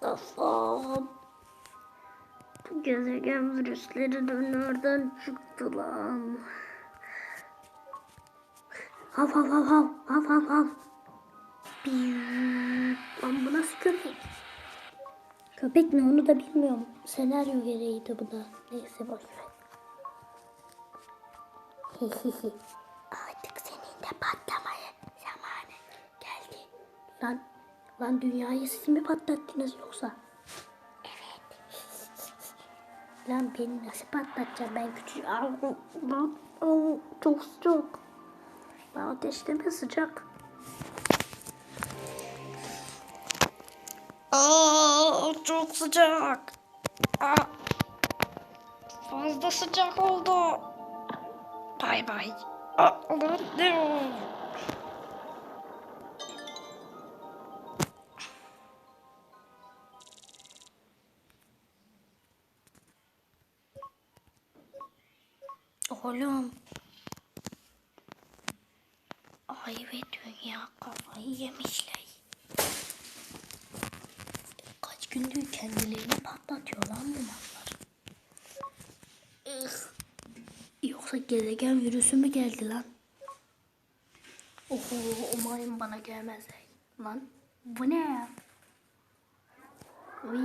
Kafam. Bu gezegen virüsleri de nereden çıktı lan? Hav hav hav hav hav hav hav. Lan bu nasıl köpek? Köpek ne onu da bilmiyorum. Senaryo gereğiydi bu da. Neyse boş ver. Artık senin de patlamaya zamanı geldi. Lan, lan dünyayı siz mi patlattınız yoksa? Evet. Lan beni nasıl patlatacağım ben küçük. Lan çok sıcak. Lan ateşleme sıcak. Aa, çok sıcak. Aa, fazla sıcak oldu. Bay bay. Aa, lan ne o? Oğlum. Ay ve dünya kafayı yemişler. Kaç gündür kendilerini patlatıyor lan bu mallar. Ih. Yoksa gezegen virüsü mü geldi lan? Oho umarım bana gelmez. Lan bu ne? Uy.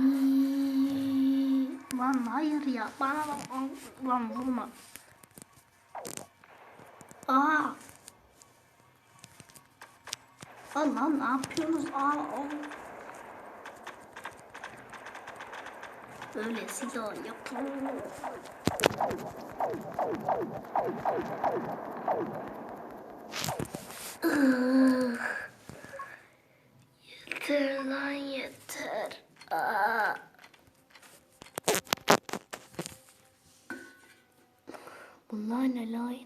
Lan hayır ya bana lan, lan vurma. Aa. Lan ne yapıyorsunuz? Aa, aa. Öyle silah yapalım. Yeter lan yeter. Aa. Bunlar ne lan?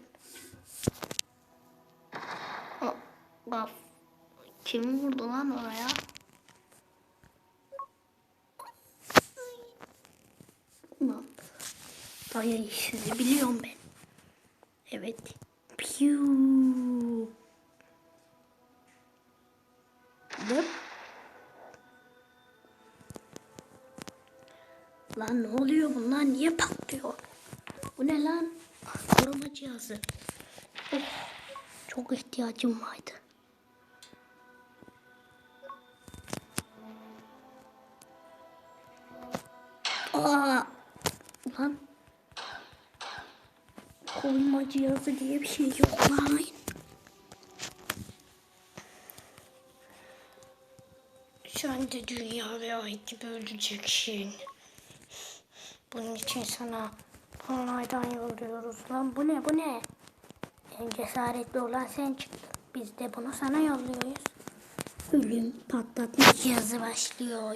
Bak. Kim vurdu lan oraya? Lan. Ay sizi biliyorum ben. Evet. Piu. Ne? Lan ne oluyor bunlar niye patlıyor? Bu ne lan? Koruma cihazı. Oh, çok ihtiyacım vardı. Lan koruma cihazı diye bir şey yok lan. Sen de dünyaya ait böleceksin. Bunun için sana onlardan yolluyoruz lan. Bu ne bu ne? En cesaretli olan sen çıktın. Biz de bunu sana yolluyoruz. Ölüm patlatma cihazı başlıyor.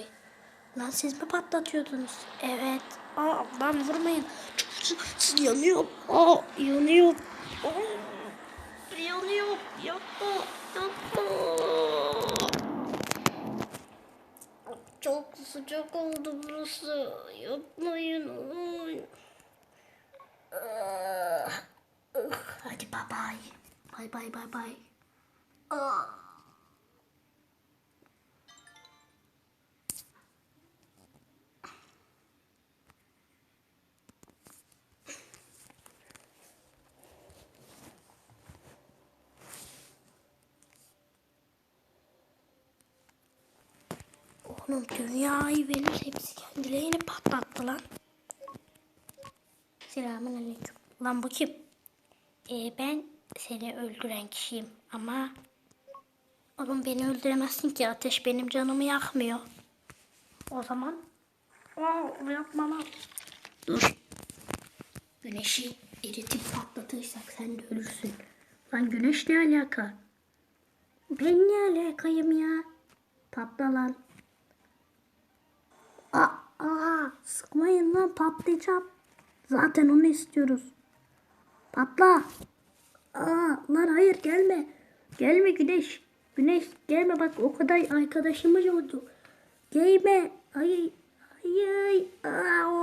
Lan siz mi patlatıyordunuz? Evet. Aa lan vurmayın. Siz yanıyor. Aa yanıyor. Aa, yanıyor. Yapma. Yapma. Çok sıcak oldu burası. Yapmayın. Hadi bay bay. Bay bay bay bay. Oğlum dünyayı benim hepsi kendilerini patlattı lan. Selamun aleyküm. Lan bu kim? Ee, ben seni öldüren kişiyim ama... Oğlum beni öldüremezsin ki ateş benim canımı yakmıyor. O zaman... Aa, yapma lan. Dur. Güneşi eritip patlatırsak sen de ölürsün. Lan güneş ne alaka? Ben ne alakayım ya? Patla lan. Aa, aa, sıkmayın lan patlayacağım. Zaten onu istiyoruz. Patla. Aa, lan hayır gelme. Gelme güneş. Güneş gelme bak o kadar arkadaşımız oldu. Gelme. Hayır. Hayır. Aa, oo.